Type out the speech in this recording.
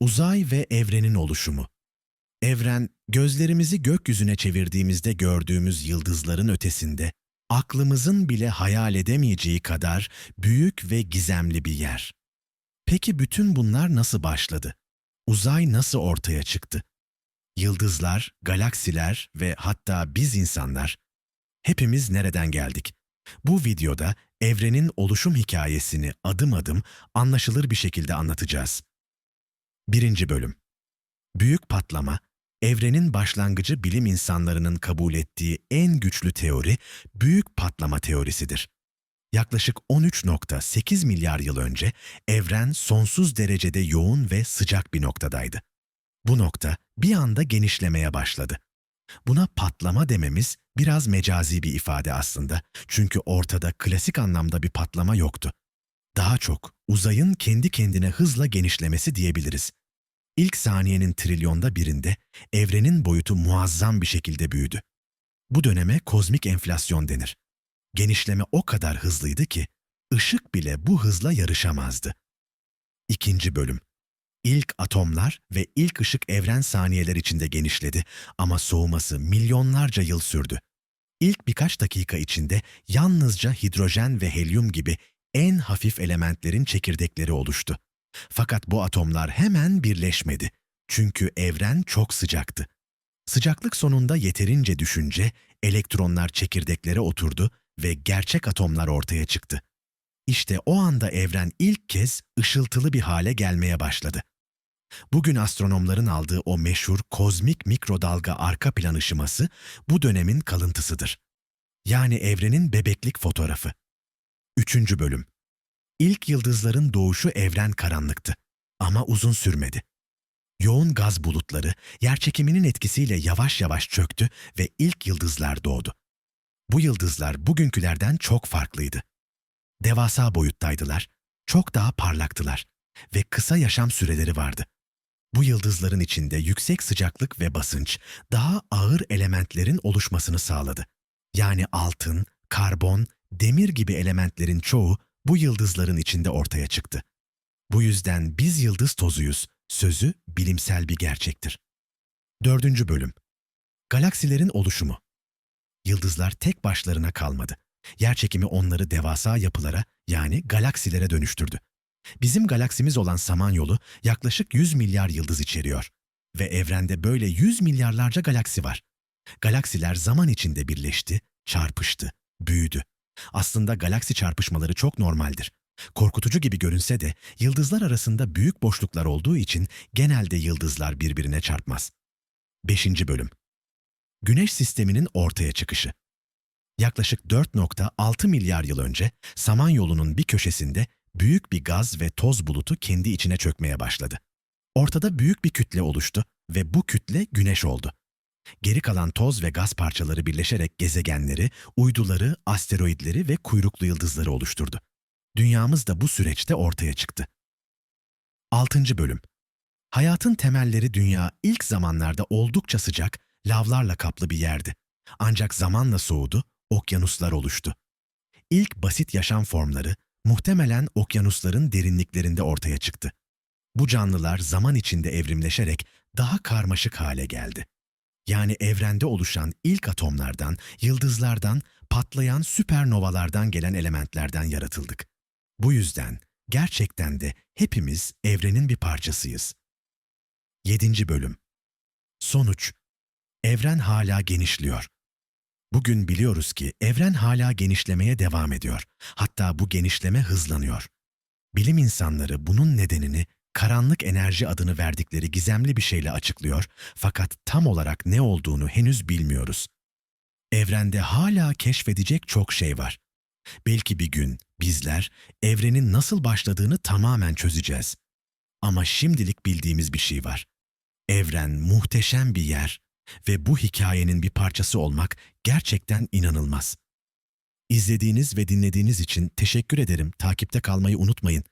Uzay ve evrenin oluşumu. Evren, gözlerimizi gökyüzüne çevirdiğimizde gördüğümüz yıldızların ötesinde, aklımızın bile hayal edemeyeceği kadar büyük ve gizemli bir yer. Peki bütün bunlar nasıl başladı? Uzay nasıl ortaya çıktı? Yıldızlar, galaksiler ve hatta biz insanlar, hepimiz nereden geldik? Bu videoda evrenin oluşum hikayesini adım adım anlaşılır bir şekilde anlatacağız. Birinci Bölüm Büyük Patlama, evrenin başlangıcı bilim insanlarının kabul ettiği en güçlü teori büyük patlama teorisidir. Yaklaşık 13.8 milyar yıl önce evren sonsuz derecede yoğun ve sıcak bir noktadaydı. Bu nokta bir anda genişlemeye başladı. Buna patlama dememiz biraz mecazi bir ifade aslında. Çünkü ortada klasik anlamda bir patlama yoktu. Daha çok uzayın kendi kendine hızla genişlemesi diyebiliriz. İlk saniyenin trilyonda birinde evrenin boyutu muazzam bir şekilde büyüdü. Bu döneme kozmik enflasyon denir. Genişleme o kadar hızlıydı ki ışık bile bu hızla yarışamazdı. İkinci bölüm. İlk atomlar ve ilk ışık evren saniyeler içinde genişledi ama soğuması milyonlarca yıl sürdü. İlk birkaç dakika içinde yalnızca hidrojen ve helyum gibi en hafif elementlerin çekirdekleri oluştu. Fakat bu atomlar hemen birleşmedi. Çünkü evren çok sıcaktı. Sıcaklık sonunda yeterince düşünce elektronlar çekirdeklere oturdu ve gerçek atomlar ortaya çıktı. İşte o anda evren ilk kez ışıltılı bir hale gelmeye başladı. Bugün astronomların aldığı o meşhur kozmik mikrodalga arka plan ışıması bu dönemin kalıntısıdır. Yani evrenin bebeklik fotoğrafı. Üçüncü bölüm. İlk yıldızların doğuşu evren karanlıktı. Ama uzun sürmedi. Yoğun gaz bulutları yerçekiminin etkisiyle yavaş yavaş çöktü ve ilk yıldızlar doğdu. Bu yıldızlar bugünkülerden çok farklıydı. Devasa boyuttaydılar, çok daha parlaktılar ve kısa yaşam süreleri vardı. Bu yıldızların içinde yüksek sıcaklık ve basınç daha ağır elementlerin oluşmasını sağladı. Yani altın, karbon, demir gibi elementlerin çoğu bu yıldızların içinde ortaya çıktı. Bu yüzden biz yıldız tozuyuz sözü bilimsel bir gerçektir. Dördüncü bölüm. Galaksilerin oluşumu. Yıldızlar tek başlarına kalmadı. Yerçekimi onları devasa yapılara yani galaksilere dönüştürdü. Bizim galaksimiz olan Samanyolu yaklaşık 100 milyar yıldız içeriyor ve evrende böyle 100 milyarlarca galaksi var. Galaksiler zaman içinde birleşti, çarpıştı, büyüdü. Aslında galaksi çarpışmaları çok normaldir. Korkutucu gibi görünse de yıldızlar arasında büyük boşluklar olduğu için genelde yıldızlar birbirine çarpmaz. 5. Bölüm Güneş sisteminin ortaya çıkışı Yaklaşık 4.6 milyar yıl önce Samanyolu'nun bir köşesinde büyük bir gaz ve toz bulutu kendi içine çökmeye başladı. Ortada büyük bir kütle oluştu ve bu kütle güneş oldu. Geri kalan toz ve gaz parçaları birleşerek gezegenleri, uyduları, asteroidleri ve kuyruklu yıldızları oluşturdu. Dünyamız da bu süreçte ortaya çıktı. 6. Bölüm Hayatın temelleri dünya ilk zamanlarda oldukça sıcak, lavlarla kaplı bir yerdi. Ancak zamanla soğudu, okyanuslar oluştu. İlk basit yaşam formları muhtemelen okyanusların derinliklerinde ortaya çıktı. Bu canlılar zaman içinde evrimleşerek daha karmaşık hale geldi. Yani evrende oluşan ilk atomlardan, yıldızlardan, patlayan süpernovalardan gelen elementlerden yaratıldık. Bu yüzden gerçekten de hepimiz evrenin bir parçasıyız. 7. Bölüm Sonuç Evren hala genişliyor. Bugün biliyoruz ki evren hala genişlemeye devam ediyor. Hatta bu genişleme hızlanıyor. Bilim insanları bunun nedenini karanlık enerji adını verdikleri gizemli bir şeyle açıklıyor fakat tam olarak ne olduğunu henüz bilmiyoruz. Evrende hala keşfedecek çok şey var. Belki bir gün bizler evrenin nasıl başladığını tamamen çözeceğiz. Ama şimdilik bildiğimiz bir şey var. Evren muhteşem bir yer ve bu hikayenin bir parçası olmak gerçekten inanılmaz. İzlediğiniz ve dinlediğiniz için teşekkür ederim. Takipte kalmayı unutmayın.